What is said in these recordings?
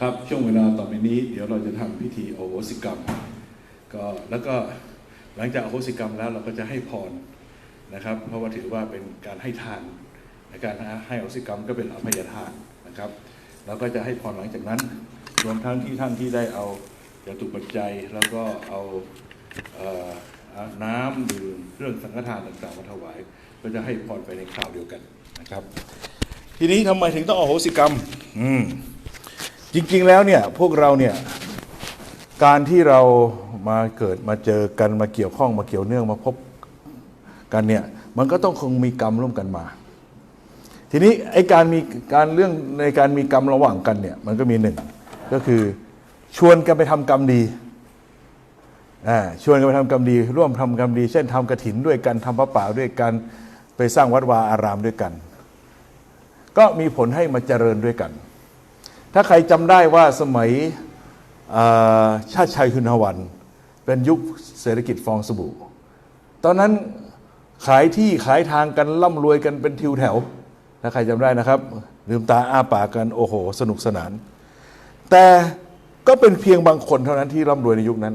ครับช่วงเวลาต่อไปนี้ เดี๋ยวเราจะทำพิธีโอโหสิกรรม ก็แล้วก็หลังจากโอโหสิกรรมแล้วเราก็จะให้พรนะครับ เพราะว่าถือว่าเป็นการให้ทานในการให้โอโหสิกรรมก็เป็นอภัยทานนะครับเราก็จะให้พรหลังจากนั้น รวมทั้งที่ท่านที่ได้เอาจตุปัจจัยแล้วก็เอาเน้ำดื่มเครื่องสังฆทานต่างๆมาถวาย ก็จะให้พรไปในคราวเดียวกันนะครับ ทีนี้ทำไมถึงต้องอโหสิกรรม อืม จริงๆแล้วเนี่ยพวกเราเนี่ยการที่เรามาเกิดมาเจอกันมาเกี่ยวข้องมาเกี่ยวเนื่องมาพบกันเนี่ยมันก็ต้องคงมีกรรมร่วมกันมา ทีนี้ไอ้การมีการเรื่องในการมีกรรมระหว่างกันเนี่ยมันก็มีหนึ่งก็คือชวนกันไปทำกรรมดีอ่าชวนกันไปทำกรรมดี ร่วมทำกรรมดี เช่นทำกระถินด้วยกันทำพระป่าด้วยกันไปสร้างวัดวาอารามด้วยกัน ก็มีผลให้มาเจริญด้วยกัน ถ้าใครจำได้ว่าสมัยชาติชัยคุณวัน เป็นยุคเศรษฐกิจฟองสบู่ ตอนนั้นขายที่ขายทางกันร่ำรวยกันเป็นทิวแถว ถ้าใครจำได้นะครับ ลืมตาอ้าปากกันโอ้โห สนุกสนาน แต่ก็เป็นเพียงบางคนเท่านั้นที่ร่ำรวยในยุคนั้น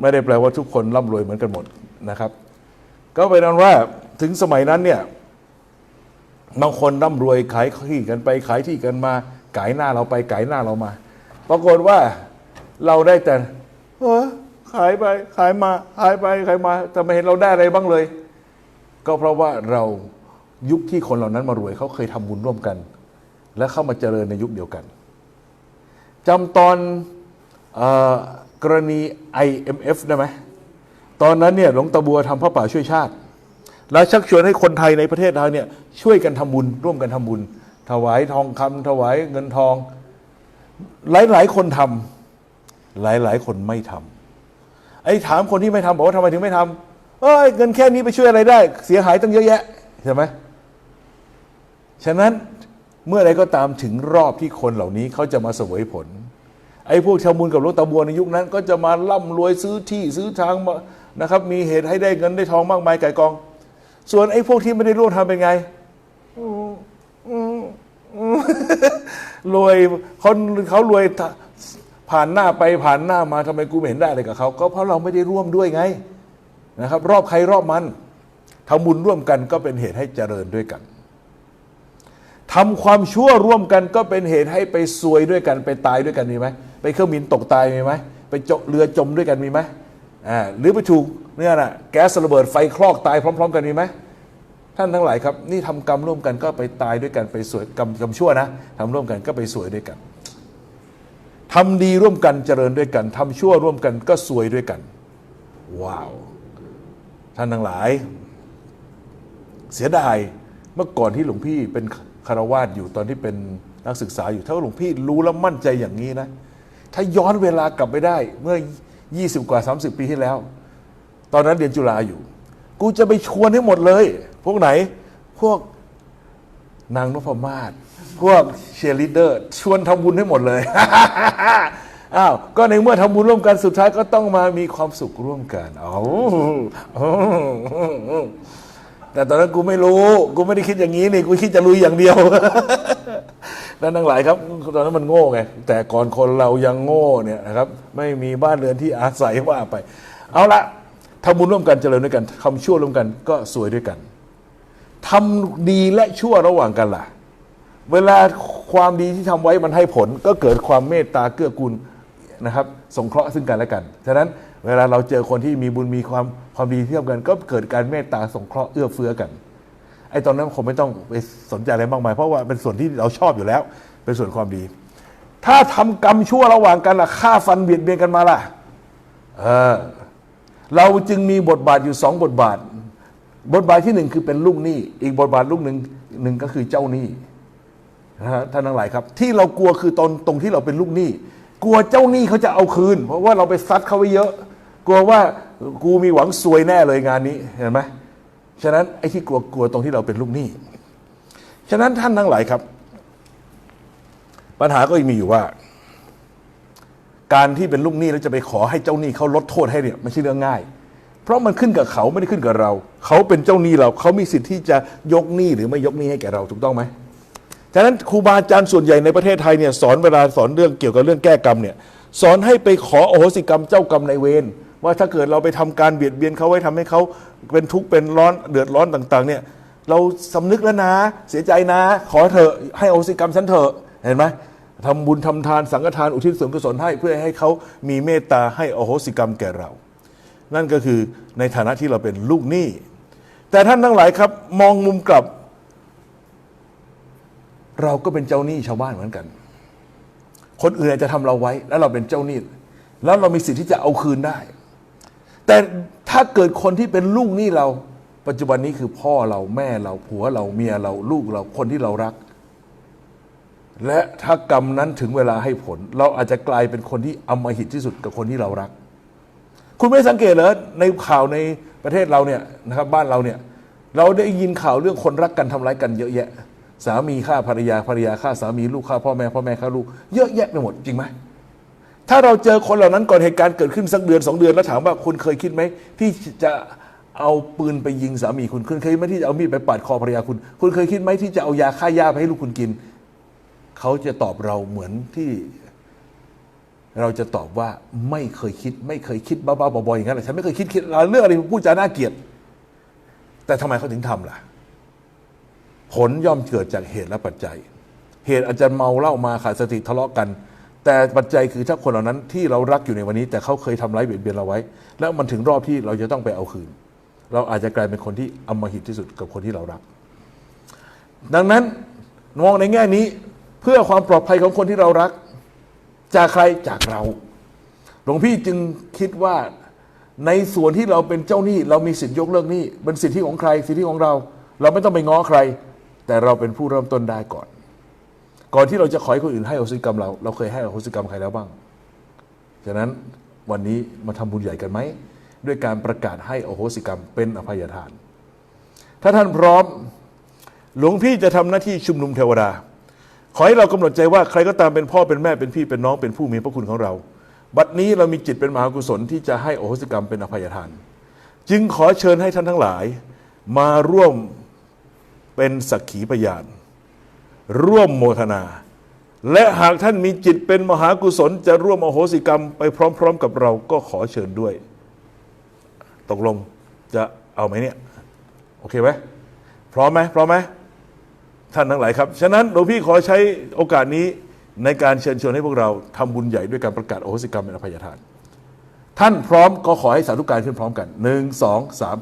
ไม่ได้แปลว่าทุกคนร่ำรวยเหมือนกันหมดนะครับ ก็เป็นนั้นว่าถึงสมัยนั้นเนี่ยบางคนร่ำรวยขายที่กันไปขายที่กันมา ขายหน้าเราไปขายหน้าเรามา ปรากฏว่าเราได้แต่เออขายไปขายมาขายไปขายมาแต่ไม่เห็นเราได้อะไรบ้างเลย ก็เพราะว่าเรายุคที่คนเหล่านั้นมารวยเขาเคยทำบุญร่วมกัน และเข้ามาเจริญในยุคเดียวกันจำตอนออกรณี IMF ได้ไหมตอนนั้นเนี่ยหลวงตาบัวทำพระป่าช่วยชาติ แล้วชักชวนให้คนไทยในประเทศเราเนี่ยช่วยกันทำบุญร่วมกันทำบุญ ถวายทองคำถวายเงินทอง หลายหลายคนทำหลายหลายคนไม่ทำไอ้ถามคนที่ไม่ทำบอกว่าทำไมถึงไม่ทำเอ้ยเงินแค่นี้ไปช่วยอะไรได้ เสียหายตั้งเยอะแยะใช่ไหมฉะนั้นเมื่อไรก็ตามถึงรอบที่คนเหล่านี้เขาจะมาเสวยผล ไอ้พวกชาวมุนกับหลวงตาบัวในยุคนั้น ก็จะมาร่ำรวยซื้อที่ซื้อทางมานะครับ มีเหตุให้ได้เงินได้ทองมากมายไก่กอง ส่วนไอ้พวกที่ไม่ได้ร่วมทำเป็นไง รวยคนเขารวยผ่านหน้าไปผ่านหน้ามาทำไมกูไม่เห็นได้อะไรกับเขาก็เพราะเราไม่ได้ร่วมด้วยไงนะครับ รอบใครรอบมันทำบุญร่วมกันก็เป็นเหตุให้เจริญด้วยกันทำความชั่วร่วมกันก็เป็นเหตุให้ไปซวยด้วยกันไปตายด้วยกันมีไหมไปเครื่องบินตกตายมีไหมไปเจาะเรือจมด้วยกันมีไหมอ่าหรือไปถูกเนี่ยนะแก๊สระเบิดไฟคลอกตายพร้อม ๆ กันมีไหม ท่านทั้งหลายครับ นี่ทำกรรมร่วมกันก็ไปตายด้วยกันไปสวยกรรมกรรมชั่วนะทำร่วมกันก็ไปสวยด้วยกันทำดีร่วมกันเจริญด้วยกันทำชั่วร่วมกันก็สวยด้วยกัน ว้าว ท่านทั้งหลาย เสียดายเมื่อก่อนที่หลวงพี่เป็นคารวาสอยู่ตอนที่เป็นนักศึกษาอยู่ถ้าหลวงพี่รู้แล้วมั่นใจอย่างนี้นะ ถ้าย้อนเวลากลับไปได้เมื่อ 20 กว่า 30 ปีที่แล้ว ตอนนั้นเรียนจุฬาอยู่ กูจะไปชวนให้หมดเลย พวกไหน พวกนางนพมาศพวกเชียร์ลีดเดอร์ ชวนทำบุญให้หมดเลย อ้าว ก็ในเมื่อทำบุญร่วมกันสุดท้ายก็ต้องมามีความสุขร่วมกันเอาแต่ตอนนั้นกูไม่รู้ กูไม่ได้คิดอย่างนี้นี่ กูคิดจะลุยอย่างเดียว นั่นทั้งหลายครับ ตอนนั้นมันโง่ไง แต่ก่อนคนเรายังโง่เนี่ยนะครับ ไม่มีบ้านเรือนที่อาศัยว่าไป เอาละ ทำบุญร่วมกันเจริญด้วยกันทำชั่วร่วมกันก็สวยด้วยกันทำดีและชั่วระหว่างกันล่ะ เวลาความดีที่ทำไว้มันให้ผล ก็เกิดความเมตตาเกื้อกูลนะครับสงเคราะห์ซึ่งกันและกัน ฉะนั้นเวลาเราเจอคนที่มีบุญมีความความดีที่ทำกัน ก็เกิดการเมตตาสงเคราะห์เอื้อเฟื้อกัน ไอ้ตอนนั้นผมไม่ต้องไปสนใจอะไรมากมาย เพราะว่าเป็นส่วนที่เราชอบอยู่แล้ว เป็นส่วนความดี ถ้าทำกรรมชั่วระหว่างกันล่ะฆ่าฟันเบียดเบียนกันมาล่ะ เออ เราจึงมีบทบาทอยู่สองบทบาท บทบาทที่หนึ่งคือเป็นลูกหนี้ อีกบทบาทลูกหนึ่งหนึ่งก็คือเจ้าหนี้นะฮะท่านทั้งหลายครับ ที่เรากลัวคือตอนตรงที่เราเป็นลูกหนี้ กลัวเจ้าหนี้เขาจะเอาคืน เพราะว่าเราไปซัดเขาไว้เยอะ กลัวว่ากูมีหวังซวยแน่เลยงานนี้เห็นไหมฉะนั้นไอ้ที่กลัวกลัวตรงที่เราเป็นลูกหนี้ฉะนั้นท่านทั้งหลายครับ ปัญหาก็ยังมีอยู่ว่า การที่เป็นลูกหนี้แล้วจะไปขอให้เจ้าหนี้เขาลดโทษให้เนี่ยไม่ใช่เรื่องง่าย เพราะมันขึ้นกับเขาไม่ได้ขึ้นกับเรา เขาเป็นเจ้าหนี้เราเขามีสิทธิ์ที่จะยกหนี้หรือไม่ยกหนี้ให้แก่เราถูกต้องไหมฉะนั้นครูบาอาจารย์ส่วนใหญ่ในประเทศไทยเนี่ยสอนเวลาสอนเรื่องเกี่ยวกับเรื่องแก้กรรมเนี่ยสอนให้ไปขอโอโหสิกรรมเจ้ากรรมในายเวรว่าถ้าเกิดเราไปทำการเบียดเบียนเขาไว้ทำให้เขาเป็นทุกข์เป็นร้อนเดือดร้อนต่างๆเนี่ยเราสำนึกแล้วนะ เสียใจนะ ขอเถอะให้โอโหสิกรรมฉันเถอะเห็นไหม ทำบุญทำทานสังฆทานอุทิศส่วนกุศลให้เพื่อให้เขามีเมตตาให้อโหสิกรรมแก่เรา นั่นก็คือในฐานะที่เราเป็นลูกหนี้แต่ท่านทั้งหลายครับ มองมุมกลับ เราก็เป็นเจ้าหนี้ชาวบ้านเหมือนกัน คนอื่นอาจจะทำเราไว้ แล้วเราเป็นเจ้าหนี้แล้วเรามีสิทธิ์ที่จะเอาคืนได้ แต่ถ้าเกิดคนที่เป็นลูกหนี้เรา ปัจจุบันนี้คือพ่อเราแม่เราผัวเราเมียเราลูกเราคนที่เรารัก และถ้ากรรมนั้นถึงเวลาให้ผล เราอาจจะกลายเป็นคนที่อำมหิตที่สุดกับคนที่เรารัก คุณไม่สังเกตเหรอในข่าวในประเทศเราเนี่ยนะครับบ้านเราเนี่ยเราได้ยินข่าวเรื่องคนรักกันทำร้ายกันเยอะแยะ สามีฆ่าภรรยาภรรยาฆ่าสามีลูกฆ่าพ่อแม่พ่อแม่ฆ่าลูกเยอะแยะไปหมดจริงไหมถ้าเราเจอคนเหล่านั้นก่อนเหตุการณ์เกิดขึ้นสักเดือนสองเดือนแล้วถามว่าคุณเคยคิดไหมที่จะเอาปืนไปยิงสามีคุณ คุณเคยไหมที่จะเอามีดไปปาดคอภรรยาคุณ คุณเคยคิดไหมที่จะเอายาฆ่าหญ้าไปให้ลูกคุณกิน เขาจะตอบเราเหมือนที่ เราจะตอบว่าไม่เคยคิด ไม่เคยคิดบ้าๆบอๆอย่างนั้นแหละฉันไม่เคยคิดคิดเรื่องอะไรพูดจาน่าเกลียด แต่ทำไมเขาถึงทำล่ะ ผลย่อมเกิดจากเหตุและปัจจัย เหตุอาจจะเมาเหล้ามาขาดสติทะเลาะกัน แต่ปัจจัยคือถ้าคนเหล่านั้นที่เรารักอยู่ในวันนี้ แต่เขาเคยทำร้ายเบียดเบียนเราไว้ แล้วมันถึงรอบที่เราจะต้องไปเอาคืน เราอาจจะกลายเป็นคนที่อำมหิตที่สุดกับคนที่เรารักดังนั้นมองในแง่นี้ พื่อความปลอดภัยของคนที่เรารัก จากใครจากเรา หลวงพี่จึงคิดว่าในส่วนที่เราเป็นเจ้าหนี้ เรามีสิทธิยกเลิกหนี้เป็นสิทธิของใคร สิทธิของเรา เราไม่ต้องไปง้อใคร แต่เราเป็นผู้เริ่มต้นได้ก่อน ก่อนที่เราจะขอให้คนอื่นให้อโหสิกรรมเรา เราเคยให้อโหสิกรรมใครแล้วบ้างฉะนั้นวันนี้มาทำบุญใหญ่กันไหมด้วยการประกาศให้อโหสิกรรมเป็นอภัยทาน ถ้าท่านพร้อม หลวงพี่จะทำหน้าที่ชุมนุมเทวดา ขอให้เรากำหนดใจว่าใครก็ตามเป็นพ่อเป็นแม่เป็นพี่เป็นน้องเป็นผู้มีพระคุณของเรา บัดนี้เรามีจิตเป็นมหากุศลที่จะให้โอโหสิกรรมเป็นอภัยทาน จึงขอเชิญให้ท่านทั้งหลาย มาร่วมเป็นสักขีพยาน ร่วมโมทนา และหากท่านมีจิตเป็นมหากุศล จะร่วมอโหสิกรรมไปพร้อม ๆ กับเราก็ขอเชิญด้วย ตกลงจะเอาไหมเนี่ย โอเคไหมพร้อมไหมพร้อมไหม ท่านทั้งหลายครับ ฉะนั้นหลวงพี่ขอใช้โอกาสนี้ในการเชิญชวนให้พวกเราทำบุญใหญ่ด้วยการประกาศโอโหสิกรรมเป็นอภัยทาน ท่านพร้อมก็ขอให้สาธุการขึ้นพร้อมกันหนึ่งสองสาม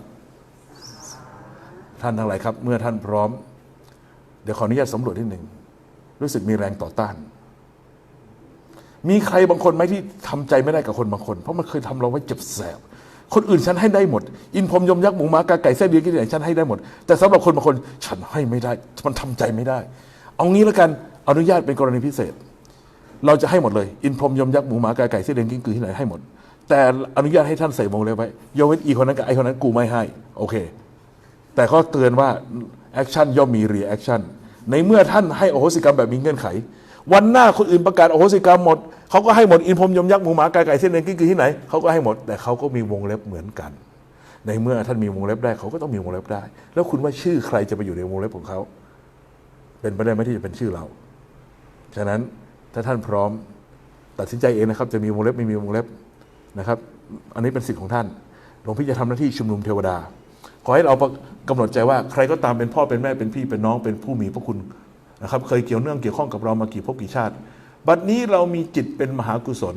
ท่านทั้งหลายครับ เมื่อท่านพร้อม เดี๋ยวขออนุญาตสำรวจนิดหนึ่งรู้สึกมีแรงต่อต้าน มีใครบางคนไหมที่ทำใจไม่ได้กับคนบางคน เพราะมันเคยทำเราไว้เจ็บแสบ คนอื่นฉันให้ได้หมด อินพรมยมยักษ์หมูหมากาไก่เส้นเดียวกินไหนฉันให้ได้หมด แต่สำหรับคนบางคนฉันให้ไม่ได้ มันทำใจไม่ได้ เอางี้แล้วกันอนุญาตเป็นกรณีพิเศษ เราจะให้หมดเลย อินพรมยมยักษ์หมูหมากาไก่เส้นเดียวกินกือที่ไหนให้หมด แต่อนุญาตให้ท่านใส่วงเล็บไว้ยกเว้นอีคนนั้นกับไอคนนั้นกูไม่ให้ โอเค แต่เขาเตือนว่าแอคชั่นย่อมมีรีแอคชั่นในเมื่อท่านให้อโหสิกรรมแบบมีเงื่อนไข วันหน้าคนอื่นประกาศอโหสิกรรมหมดเขาก็ให้หมดอินพรมยมยักษ์หมูหมากาไก่เส้นเดือนกิ้งคือที่ไหนเขาก็ให้หมด แต่เขาก็มีวงเล็บเหมือนกัน ในเมื่อท่านมีวงเล็บได้เขาก็ต้องมีวงเล็บได้ แล้วคุณว่าชื่อใครจะไปอยู่ในวงเล็บของเขาเป็นไปได้ไหมที่จะเป็นชื่อเรา ฉะนั้นถ้าท่านพร้อมตัดสินใจเองนะครับ จะมีวงเล็บไม่มีวงเล็บนะครับ อันนี้เป็นสิทธิ์ของท่านหลวงพี่จะทำหน้าที่ชุมนุมเทวดา ขอให้เรากำหนดใจว่าใครก็ตามเป็นพ่อเป็นแม่เป็นพี่เป็นน้องเป็นผู้มีพระคุณ นะครับเคยเกี่ยวเนื่องเกี่ยวข้องกับเรามากี่ภพกี่ชาติ บัดนี้เรามีจิตเป็นมหากุศล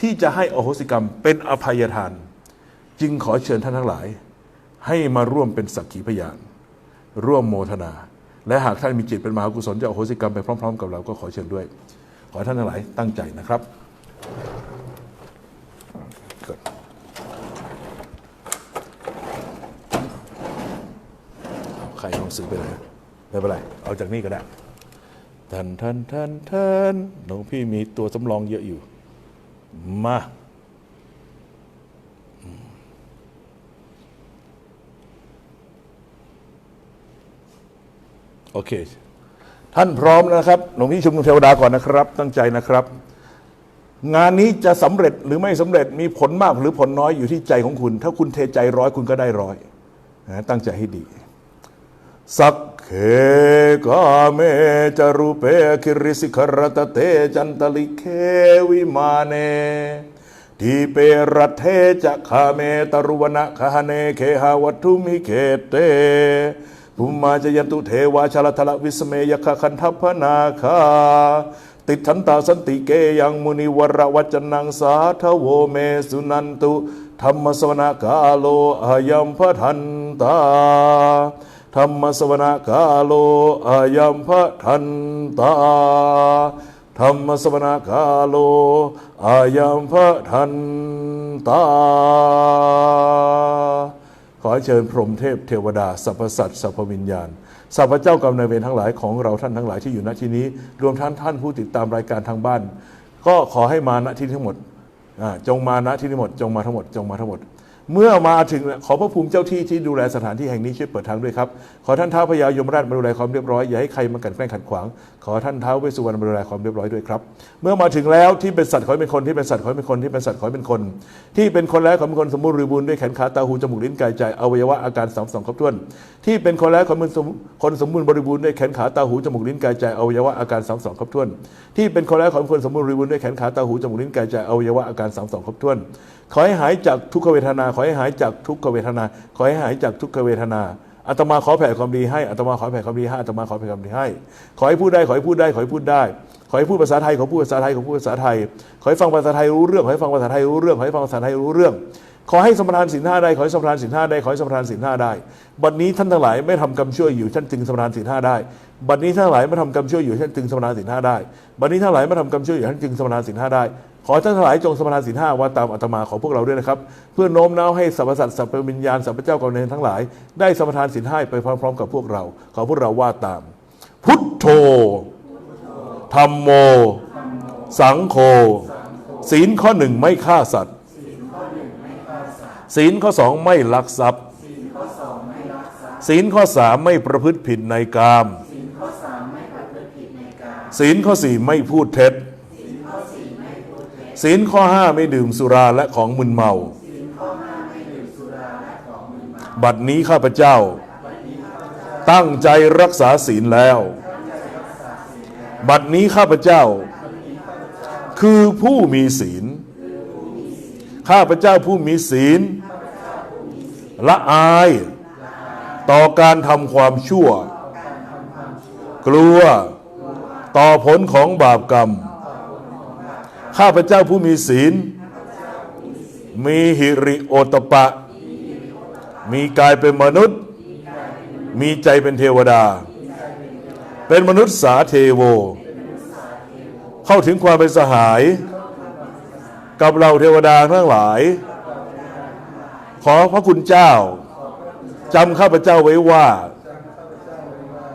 ที่จะให้อโหสิกรรมเป็นอภัยทาน จึงขอเชิญท่านทั้งหลาย ให้มาร่วมเป็นสักขีพยาน ร่วมโมทนา และหากท่านมีจิตเป็นมหากุศลจะอโหสิกรรมไปพร้อม ๆ กับเราก็ขอเชิญด้วย ขอท่านทั้งหลายตั้งใจนะครับใครลองซื้อไปเลยไม่เป็นไร เอาจากนี่ก็ได้ ทันทันทันทันหลวงพี่มีตัวสำรองเยอะอยู่ มา โอเค ท่านพร้อมแล้วนะครับ หลวงพี่ชุมนุมเทวดาก่อนนะครับ ตั้งใจนะครับ งานนี้จะสำเร็จหรือไม่สำเร็จมีผลมากหรือผลน้อยอยู่ที่ใจของคุณ ถ้าคุณเทใจร้อยคุณก็ได้ร้อย ตั้งใจให้ดี สัก เคกาเมจารุเปคิริสิขรตเตจันตลิเควิมาเนทีเปรตเทจะคาเมตรุวนะคาเนเคหาวัตุมิเกเตภุมาจยันตุเทวาชลทละวิสเมยคคันทพนาคาติดทันตาสันติเกยังมุนิวรวัจนังสาทโวเมสุนันตุธรรมสวนากาโลอายัมพทันตา ธรรมสวนากาโลอายัมพทันตาธรรมสวนากาโลอายัมพทันตา ขอเชิญพรหมเทพเทวดาสรรพสัตว์สรรพวิญญาณสรรพเจ้ากรรมนายเวรทั้งหลายของเราท่านทั้งหลายที่อยู่ณที่นี้ รวมทั้งท่านผู้ติดตามรายการทางบ้าน ก็ขอให้มาณที่นี้ทั้งหมดจงมาณที่นี้ทั้งหมดจงมาทั้งหมดจงมาทั้งหมด เมื่อมาถึงขอพระภูมิเจ้าที่ที่ดูแลสถานที่แห่งนี้ช่วยเปิดทางด้วยครับ ขอท่านท้าวพญายมราชมาดูแลความเรียบร้อยอย่าให้ใครมากันแกล้งขัดขวาง ขอท่านท้าวเวสสุวรรณมาดูแลความเรียบร้อยด้วยครับ เมื่อมาถึงแล้วที่เป็นสัตว์ขอให้เป็นคนที่เป็นสัตว์ขอให้เป็นคนที่เป็นสัตว์ขอให้เป็นคน ที่เป็นคนแล้วขอให้เป็นคนสมบูรณ์บริบูรณ์ด้วยแขนขาตาหูจมูกลิ้นกายใจอวัยวะอาการสามสองครบถ้วนที่เป็นคนแล้วขอให้เป็นคนสมบูรณ์บริบูรณ์ด้วยแขนขาตาหูจมูกลิ้นกายใจอวัยวะอาการสามสองครบถ้วน ที่เป็นคนแล้วขอเป็นคนสมบูรณ์บริบูรณ์ด้วยแขนขาตาหูจมูกลิ้นกายใจอวัยวะอาการสามสองครบถ้วน ขอให้หายจากทุกขเวทนา ขอให้หายจากทุกขเวทนา ขอให้หายจากทุกขเวทนาอาตมาขอแผ่ความดีให้อาตมาขอแผ่ความดีให้อาตมาขอแผ่ความดีให้ ขอให้พูดได้ ขอให้พูดได้ ขอให้พูดได้ ขอให้พูดภาษาไทย ขอพูดภาษาไทย ขอพูดภาษาไทย ขอให้ฟังภาษาไทยรู้เรื่อง ขอให้ฟังภาษาไทยรู้เรื่อง ขอให้ฟังภาษาไทยรู้เรื่อง ขอให้สมทานสินห้าได้ ขอให้สมทานสินห้าได้ขอให้สมทานสินห้าได้ บัดนี้ท่านทั้งหลายไม่ทำกรรมชั่วอยู่ท่านจึงสมทานสินห้าได้ บัดนี้ท่านทั้งหลายไม่ทำกรรมชั่วอยู่ท่านจึงสมทานสินห้าได้ บัดนี้ท่านทั้งหลายไม่ทำกรรมชั่วอยู่ท่านจึงสมทานสินห้าได้ ขอท่านทั้งหลายจงสมทานสินห้าว่าตามอาตมาของพวกเราด้วยนะครับ เพื่อโน้มน้าวให้สรรพสัตว์สรรพวิญญาณสรรพเจ้ากรรมนายทั้งหลาย ได้สมทานสินห้าไปพร้อมๆ กับพวกเรา ขอพวกเราว่าตาม พุทโธธรรมโม สังโฆศีลข้อหนึ่งไม่ฆ่าสัตว์ ศีลข้อสองไม่ลักทรัพย์ ศีลข้อสามไม่ประพฤติผิดในกามศีลข้อสี่ไม่พูดเท็จ ศีลข้อห้าไม่ดื่มสุราและของมึนเมา บัดนี้ข้าพเจ้า ตั้งใจรักษาศีลแล้ว บัดนี้ข้าพเจ้า คือผู้มีศีล ข้าพเจ้าผู้มีศีล ละอาย ต่อการทำความชั่ว กลัวต่อผลของบาปกรรม ข้าพเจ้าผู้มีศีล มีหิริโอตปะ มีกายเป็นมนุษย์ มีใจเป็นเทวดา เป็นมนุษย์สาเทโว เข้าถึงความเป็นสหาย กับเราเทวดาทั้งหลาย ขอพระคุณเจ้าจำข้าพเจ้าไว้ว่า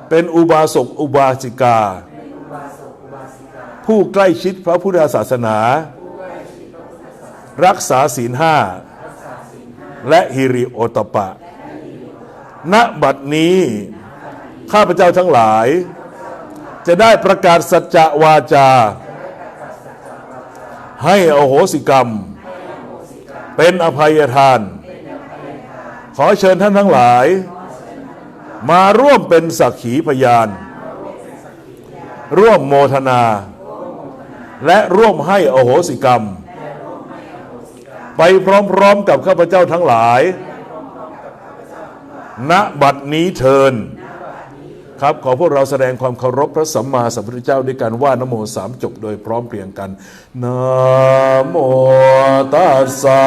เป็นอุบาสกอุบาสิกา ผู้ใกล้ชิดพระพุทธศาสนา รักษาศีลห้า และฮิริโอตปะ ณบัดนี้ ข้าพเจ้าทั้งหลาย จะได้ประกาศสัจจวาจา ให้อโหสิกรรม เป็นอภัยทาน ขอเชิญท่านทั้งหลาย มาร่วมเป็นสักขีพยาน ร่วมโมทนา และร่วมให้อโหสิกรรม ไปพร้อมๆกับข้าพเจ้าทั้งหลาย ณบัดนี้เทิน ครับขอพวกเราแสดงความเคารพพระสัมมาสัมพุทธเจ้าด้วยการว่านโมสามจบโดยพร้อมเพรียงกันนะโมตัสสะ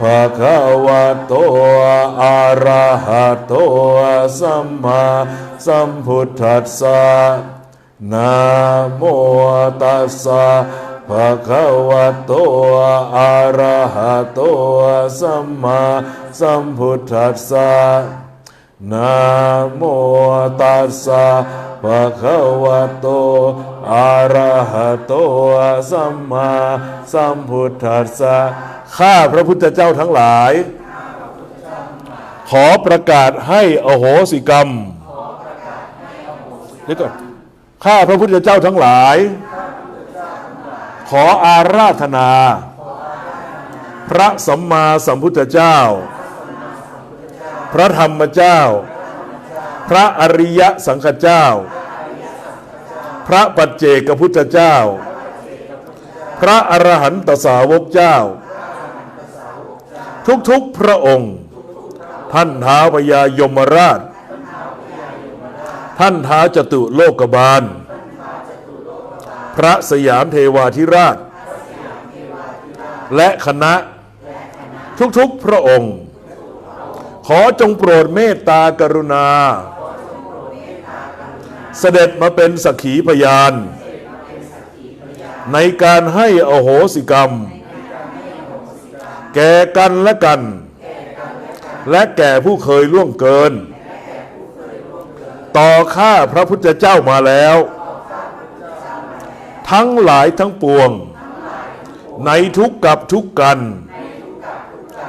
ภะคะวะโตอะระหะโตสัมมาสัมพุทธัสสะนะโมตัสสะภะคะวะโตอะระหะโตสัมมาสัมพุทธัสสะ นะโมตัสสะภะคะวะโต อะระหะโต สัมมาสัมพุทธัสสะ ข้าพระพุทธเจ้าทั้งหลาย ขอประกาศให้อโหสิกรรมเดี๋ยวก่อนข้าพระพุทธเจ้าทั้งหลาย ขออาราธนา พระสัมมาสัมพุทธเจ้า ระธรรมเจ้าพพระอริยสังฆเจ้า พระปัจเจกพุทธเจ้า พระอรหันตสาวกเจ้า ทุกๆพระองค์ ท่านท้าวพญายมราช ท่านท้าวจตุโลกบาล พระสยามเทวาธิราช และคณะทุกๆพระองค์ ขอจงโปรดเมตตากรุณา เสด็จมาเป็นสักขีพยาน ในการให้อโหสิกรรม แก่กันและกัน และแก่ผู้เคยล่วงเกิน ต่อข้าพระพุทธเจ้ามาแล้ว ทั้งหลายทั้งปวง ในทุกกับทุกกัน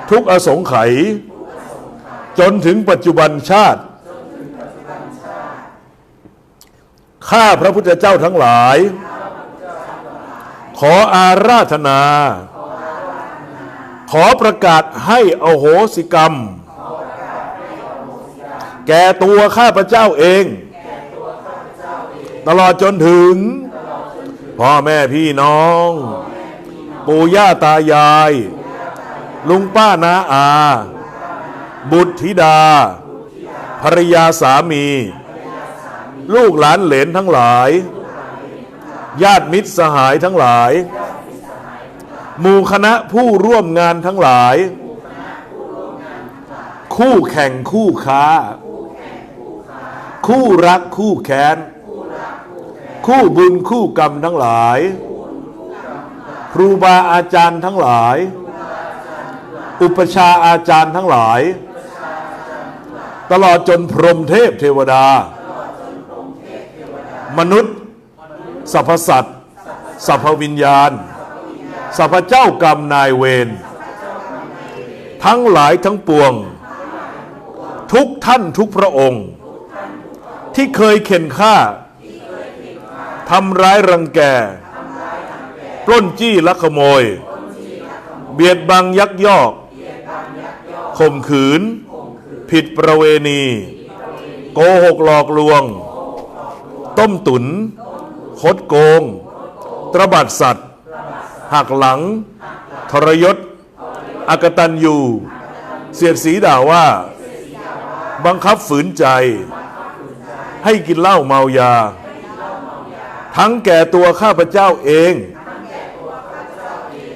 ทุกอสงไขย จนถึงปัจจุบันชาติ ข้าพระพุทธเจ้าทั้งหลาย ขออาราธนา ขอประกาศให้อโหสิกรรม แก่ตัวข้าพเจ้าเอง ตลอดจนถึง พ่อแม่พี่น้อง ปู่ย่าตายาย ลุงป้านาอา บุตรธิดาภรรยาสามี ลูกหลานเหลนทั้งหลาย ญาติมิตรสหายทั้งหลายหมู่คณะผู้ร่วมงานทั้งหลาย คู่แข่งคู่ค้า คู่รักคู่แค้น คู่บุญคู่กรรมทั้งหลาย ครูบาอาจารย์ทั้งหลาย อุปชาอาจารย์ทั้งหลาย ตลอดจนพรหมเทพเทวดา มนุษย์สรรพสัตว์สรรพวิญญาณสรรพเจ้ากรรมนายเวรทั้งหลายทั้งปวง ทุกท่านทุกพระองค์ ที่เคยเข็นฆ่าทำร้ายรังแกปล้นจี้ลักขโมย เบียดบังยักยอกข่มขืน ประเวณี โกหกหลอกลวง ต้มตุน คดโกง ตระบัดสัตว์ หักหลัง ทรยศอากตันยูเสียดสีด่าว่า บังคับฝืนใจ ให้กินเหล้าเมายา ทั้งแก่ตัวข้าพเจ้าเอง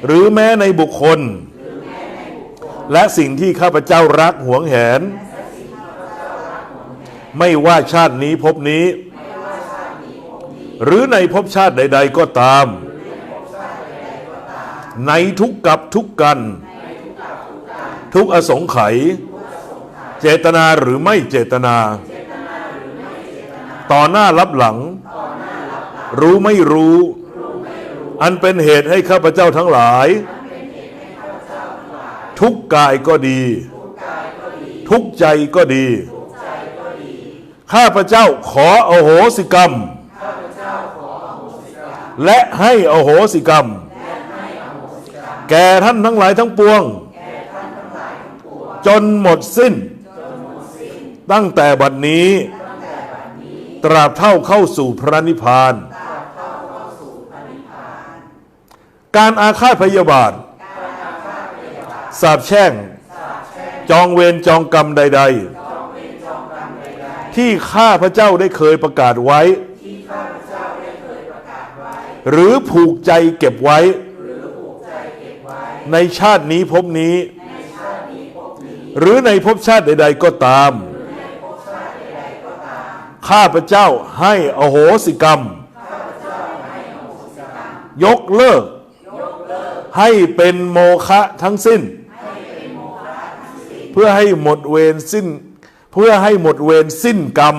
หรือแม้ในบุคคลและสิ่งที่ข้าพเจ้ารักหวงแหน ไม่ว่าชาตินี้ภพนี้ หรือในภพชาติใด ๆ ก็ตาม ในทุกกับทุกกัน ทุกอสงไขยเจตนาหรือไม่เจตนา ต่อหน้ารับหลัง รู้ไม่รู้ อันเป็นเหตุให้ข้าพเจ้าทั้งหลาย ทุกกายก็ดี ทุกใจก็ดี ข้าพเจ้าขออโหสิกรรม และให้อโหสิกรรม แก่ท่านทั้งหลายทั้งปวง จนหมดสิ้น ตั้งแต่บัดนี้ ตราบเท่าเข้าสู่พระนิพพาน การอาฆาตพยาบาท สาบแช่ง จองเวรจองกรรมใด ๆ ที่ข้าพระเจ้าได้เคยประกาศไว้ หรือผูกใจเก็บไว้ ในชาตินี้ภพนี้ หรือในภพชาติใด ๆ ก็ตาม ข้าพระเจ้าให้อโหสิกรรม ยกเลิก ให้เป็นโมฆะทั้งสิ้น เพื่อให้หมดเวรสิ้น เพื่อให้หมดเวรสิ้นกรรม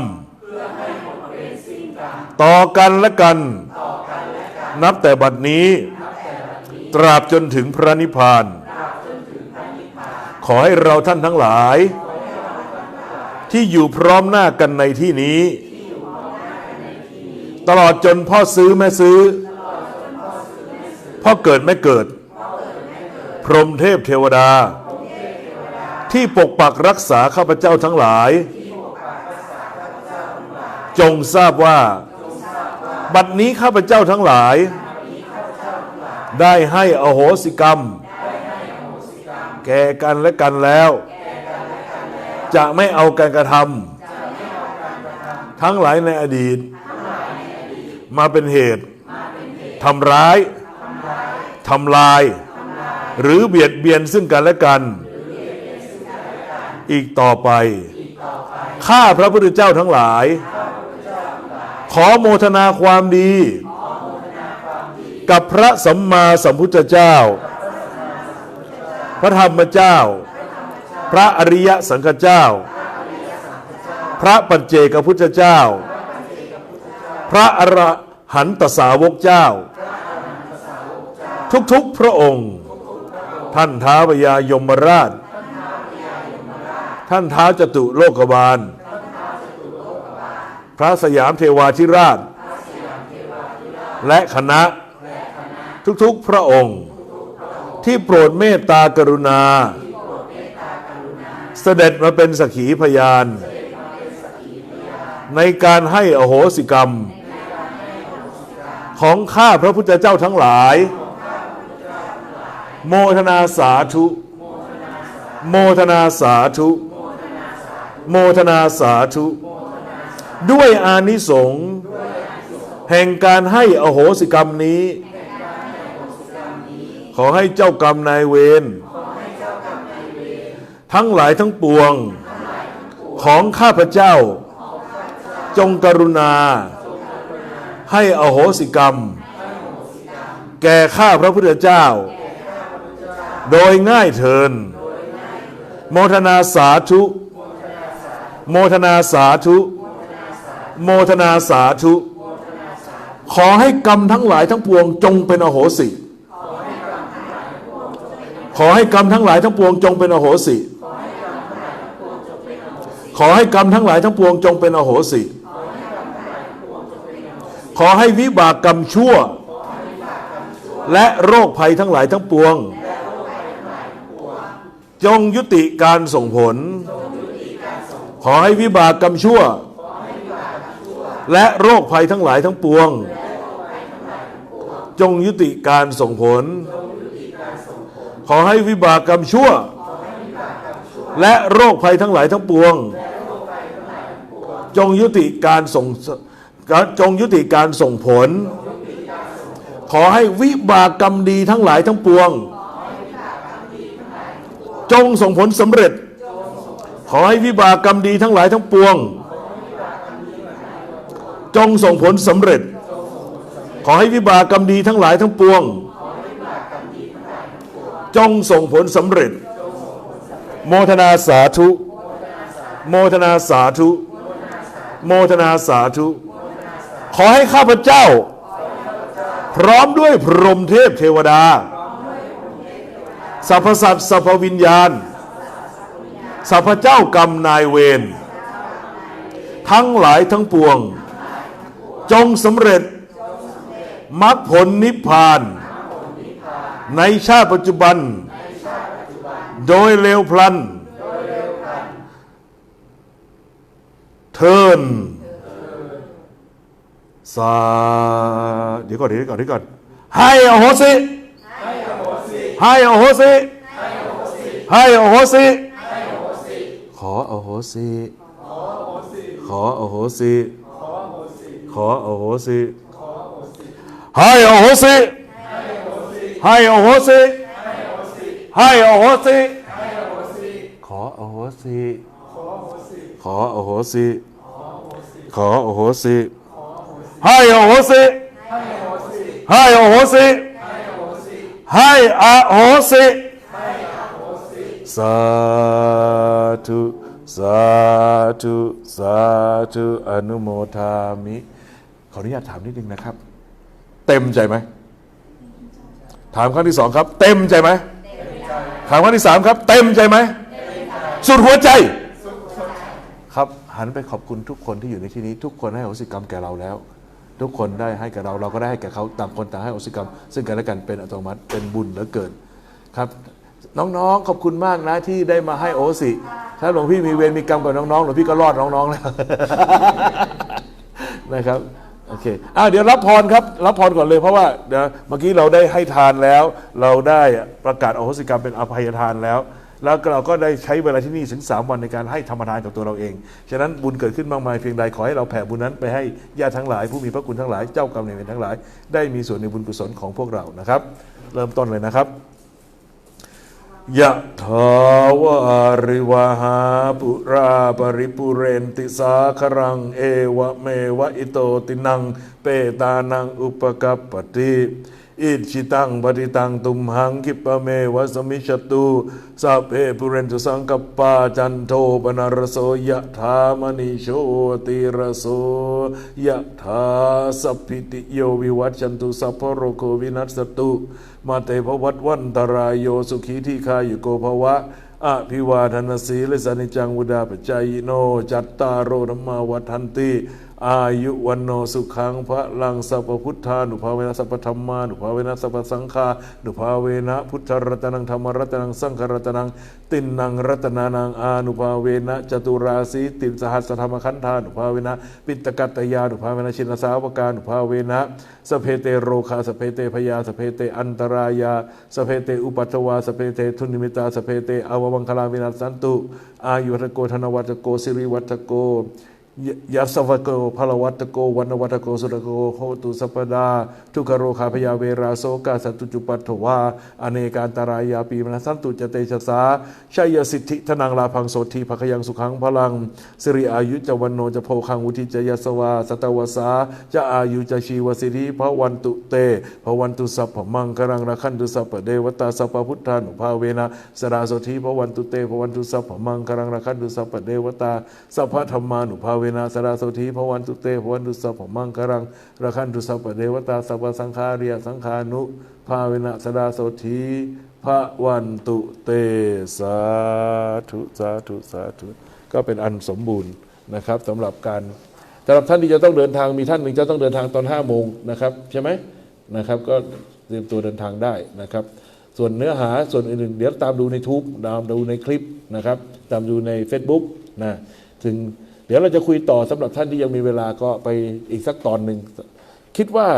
ต่อกันและกัน นับแต่บัดนี้ ตราบจนถึงพระนิพพาน ขอให้เราท่านทั้งหลาย ที่อยู่พร้อมหน้ากันในที่นี้ ตลอดจนพ่อซื้อแม่ซื้อ พ่อเกิดแม่เกิด พรหมเทพเทวดา ที่ปกปักรักษาข้าพเจ้าทั้งหลาย จงทราบว่า บัดนี้ข้าพเจ้าทั้งหลาย ได้ให้อโหสิกรรม แก่กันและกันแล้ว จะไม่เอาการกระทำทั้งหลายในอดีต มาเป็นเหตุทำร้ายทำลาย หรือเบียดเบียนซึ่งกันและกัน อีกต่อไป ข้าพระพุทธเจ้าทั้งหลาย ขอโมทนาความดี กับพระสัมมาสัมพุทธเจ้า พระธรรมเจ้า พระอริยสังฆเจ้า พระปัจเจกพุทธเจ้า พระอรหันตสาวกเจ้า ทุกๆพระองค์ ท่านท้าวพญายมราช ท่านท้าวจตุโลกบาล พระสยามเทวาธิราช และคณะทุกๆพระองค์ ที่โปรดเมตตากรุณา เสด็จมาเป็นสักขีพยาน ในการให้อโหสิกรรม ของข้าพระพุทธเจ้าทั้งหลาย โมทนาสาธุโมทนาสาธุ โมทนาสาธุ ด้วยอานิสงส์แห่งการให้อโหสิกรรมนี้ ขอให้เจ้ากรรมนายเวรทั้งหลายทั้งปวง ของข้าพเจ้า จงกรุณา ให้อโหสิกรรม แก่ข้าพระพุทธเจ้า โดยง่ายเทินโมทนาสาธุ โมทนาสาธุ โมทนาสาธุ ขอให้กรรมทั้งหลายทั้งปวงจงเป็นอโหสิ ขอให้กรรมทั้งหลายทั้งปวงจงเป็นอโหสิ ขอให้กรรมทั้งหลายทั้งปวงจงเป็นอโหสิ ขอให้วิบากกรรมชั่ว และโรคภัยทั้งหลายทั้งปวง จงยุติการส่งผล ขอให้วิบากกรรมชั่ว และโรคภัยทั้งหลายทั้งปวง จงยุติการส่งผล ขอให้วิบากกรรมชั่ว และโรคภัยทั้งหลายทั้งปวง จงยุติการส่งจงยุติการส่งผล ขอให้วิบากกรรมดีทั้งหลายทั้งปวง จงส่งผลสำเร็จ ขอให้วิบากกรรมดีทั้งหลายทั้งปวง จงส่งผลสำเร็จ ขอให้วิบากกรรมดีทั้งหลายทั้งปวง จงส่งผลสำเร็จ โมทนาสาธุ โมทนาสาธุ โมทนาสาธุ ขอให้ข้าพเจ้า พร้อมด้วยพรหมเทพเทวดาสรรพสัตว์สรรพวิญญาณ รพเจ้ากรรมนายเวรทั้งหลายทั้งปวง จงสำเร็จมรรคผลนิพพาน ในชาติปัจจุบัน โดยเร็วพลัน เทินสาเดี๋ยวก่อนเดี๋ยวก่อนเดี๋ยวก่อนให้อโหสิให้อโหสิให้อโหสิ ขออโหสิ ขออโหสิ ขออโหสิ ให้อโหสิ ให้อโหสิ ให้อโหสิ ขออโหสิ ขออโหสิ ขออโหสิ ให้อโหสิ ให้อโหสิ ให้อโหสิ สาธุสาธุสาธุอนุโมทามิขออนุญาตถามนิดนึงนะครับ เต็มใจไหมถามครั้งที่สองครับ เต็มใจไหมถามครั้งที่สามครับ เต็มใจไหมสุดหัวใจ ครับหันไปขอบคุณทุกคนที่อยู่ในที่นี้ ทุกคนให้อโหสิกรรมแก่เราแล้ว ทุกคนได้ให้แก่เราเราก็ได้ให้แก่เขาต่างคนต่างให้อโหสิกรรม ซึ่งกันและกันเป็นอัตโนมัติเป็นบุญเหลือเกินครับ น้องๆ ขอบคุณมากนะที่ได้มาให้โอสิ ถ้าหลวงพี่มีเวรมีกรรมกับน้องๆหลวงพี่ก็รอดน้องๆแล้วนะครับโอเคอ่าเดี๋ยวรับพรครับ รับพรก่อนเลยเพราะว่าเดี๋ยวเมื่อกี้เราได้ให้ทานแล้ว เราได้ประกาศอโหสิกรรมเป็นอภัยทานแล้ว แล้วเราก็ได้ใช้เวลาที่นี่ถึง 3 วันในการให้ธรรมทานกับตัวเราเอง ฉะนั้นบุญเกิดขึ้นมากมายเพียงใดขอให้เราแผ่บุญนั้นไปให้ญาติทั้งหลาย ผู้มีพระคุณทั้งหลายเจ้ากรรมนายเวรทั้งหลาย ได้มีส่วนในบุญกุศลของพวกเรานะครับ เริ่มต้นเลยนะครับ ยะถาวาริวหาปุราปริปุเรนติสาครัง เอวะเมวะอิโตตินัง เปตานังอุปกัปปติ อิชิตังปฏิตังตุมหังคิปะเมวะสมิชตุสัพเพปุเรนตุสังกปาจันโทปนารโสยะถามณิโชติรโสยะถาสัพพิติโยวิวัชชันตุสัพพโรโควินัสตุ มาเตภวัตวันตรายโยสุขีที่คายุโกภวะอภิวาทนาสีเลสานิจังวุดาปจายโน จัตตารโรธรรมาวัฏันติ อายุวันโนสุขังพระลังสัพพุทธานุภาเวนะสัพพธรรมานุภาเวนะสัพพสังฆานุภาเวนะพุทธรัตนังธรรมรัตนังสังฆรัตนัง ตินนังรัตนานังอานุภาเวนะจตุราสีตินสหัสธรรมคันธานุภาเวนะปิตกัตตยานุภาเวนะชินสาวกานุภาเวนะสเพเตโรคาสเพเตพยาสเพเตอันตรายาสเพเตอุปัตวาสเพเตทุนิมิตาสเพเตอวมังคลาวินัสสันตุอายุวัตโกธนวัตโกสิริวัตโก ยยัสวะโกพลวัตโกวันวัตโกสุรโกโหตุสัพพดา ทุกขโรคาพยาเวราโสกาสตุจุปัตถวาอเนกาตรายาปีมนัสสันตุจเตชะสาชัยสิทธิธนังลาพังโสทีภคยังสุขังพลังสิริอายุจวันโนจะโพคังวุธิจยสวาสตวสาจะอายุจะชีวสิริพระวันตุเตพระวันตุสัพพมังครังระคันตุสัพพเดวตาสัพพพุทธานุภาเวนะสราโสทีพระวันตุเตพระวันตุสัพพมังครังระคันตุสัพพเดวตาสัพพธรรมานุภาเวนะสราโสทีพระวันตุเตพระวันตุสัพพมังครังระคันตุสัพเดวตาสัพสังฆาริยสังขานุภาเวนะสราโสทีพระวันตุเตสาธุสาธุสาธุก็เป็นอันสมบูรณ์นะครับสำหรับการสำหรับท่านที่จะต้องเดินทางมีท่านหนึ่งจะต้องเดินทางตอน5โมงนะครับใช่ไหมนะครับ ก็เตรียมตัวเดินทางได้นะครับ ส่วนเนื้อหาส่วนอื่นๆเดี๋ยวตามดูในทูบตามดูในคลิปนะครับ ตามดูใน Facebook นะถึง ดี๋ยวเราจะคุยต่อสำหรับท่านที่ยังมีเวลาก็ไปอีกสักตอนหนึ่งคิดว่า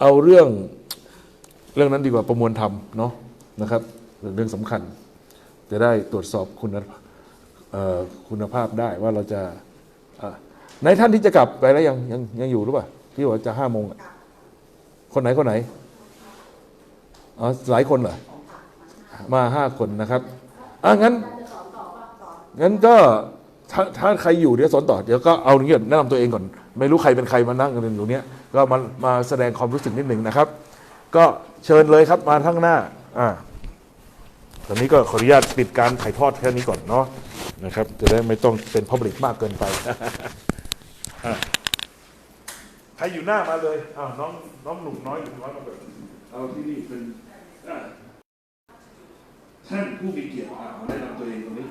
เอาเรื่องเรื่องนั้นดีกว่าประมวลธรรมเนาะนะครับเรื่องสำคัญ จะได้ตรวจสอบคุณคุณภาพได้ว่าเราจะในท่านที่จะกลับไปแล้วยังยังยังอยู่หรือเปล่าที่บอกว่าจะห้าโมงคนไหนคนไหนอ๋อหลายคนเหรอมาห้าคนนะครับอะงั้นงั้นก็ ถ้าถ้าใครอยู่เดี๋ยวสอนต่อเดี๋ยวก็เอาอย่างนี้ก่อนแนะนำตัวเองก่อน ไม่รู้ใครเป็นใครมานั่งกันอยู่เนี้ยก็มามาแสดงความรู้สึกนิดหนึ่งนะครับ ก็เชิญเลยครับมาทั้งหน้าอ่าตอนนี้ก็ขออนุญาตปิดการถ่ายทอดแค่นี้ก่อนเนาะนะครับ จะได้ไม่ต้องเป็นพับลิกมากเกินไปใครอยู่หน้ามาเลยอ้าวน้องน้องหนุ่มน้อยหนุ่มน้อยมาเลยเอาที่นี่เป็นอะท่านผู้มีเกียรติอะมาแนะนำตัวเองตรงนี้